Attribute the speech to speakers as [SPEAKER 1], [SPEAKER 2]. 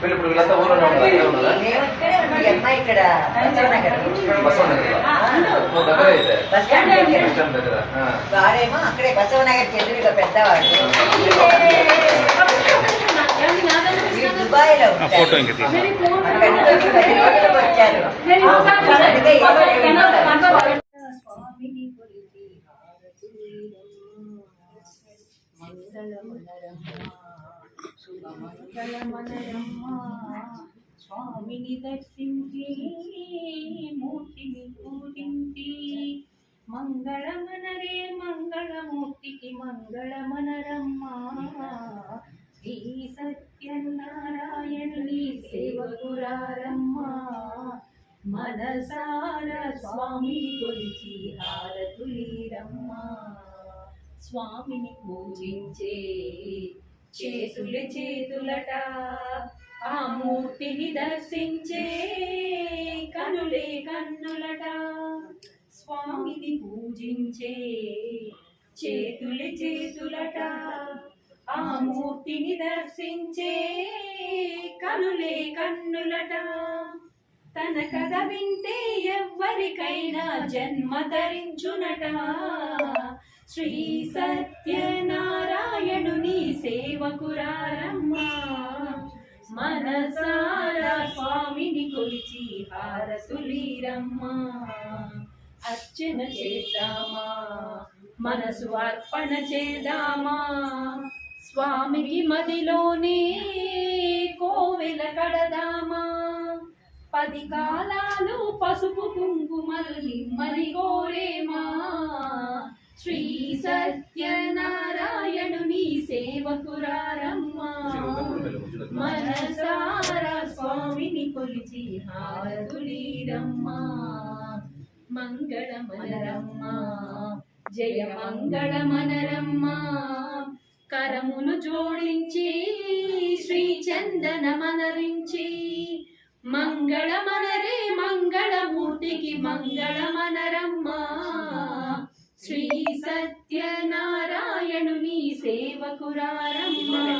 [SPEAKER 1] వీళ్ళు ఇప్పుడు వీళ్ళంతా ఊళ్ళో ఉన్నారా
[SPEAKER 2] ఇక్కడే
[SPEAKER 1] దగ్గర.
[SPEAKER 2] వారేమో అక్కడే బసవనగర్ పెద్దవాడు
[SPEAKER 3] ఫోటో
[SPEAKER 2] వచ్చారు అందుకే ఇవ్వలేదు.
[SPEAKER 4] స్వామిని స్వామిని దర్శించి మూర్తిని పూజించి మంగళమనరే మంగళమూర్తికి మంగళమనరమ్మ. శ్రీ సత్యనారాయణుని సేవకురారమ్మ. మనసార స్వామిని కొలిచి హారతులీరమ్మ. స్వామిని పూజించే చేతులు చేతులట ఆ మూర్తిని దర్శించే కనులే కన్నులట. స్వామిని పూజించే చేతులు చేతులట ఆ మూర్తిని దర్శించే కనులే కన్నులట. తన కథ వింటే ఎవ్వరికైనా జన్మ ధరించునట. శ్రీ సత్యనారాయణ మనసారా స్వామిని కొలిచి హారతులీరమ్మ. అర్చన చేద్దామా మనసు అర్పణ చేద్దామా. స్వామికి మదిలోనే కోవెల కడదామా. పది కాలాలు పసుపు కుంకుమలు నిమ్మని కోరేమా. శ్రీ సత్యనారాయణుని సేవకురారమ్మా. స్వామిని కొలిచి హారతులీరమ్మా మంగళమనరమ్మ. జయ మంగళమనరమ్మ. కరమును జోడించి శ్రీ చందనమనరించి మంగళమనరే మంగళమూర్తికి మంగళమనరమ్మ. శ్రీ సత్యనారాయణుని సేవకురారమ్మ.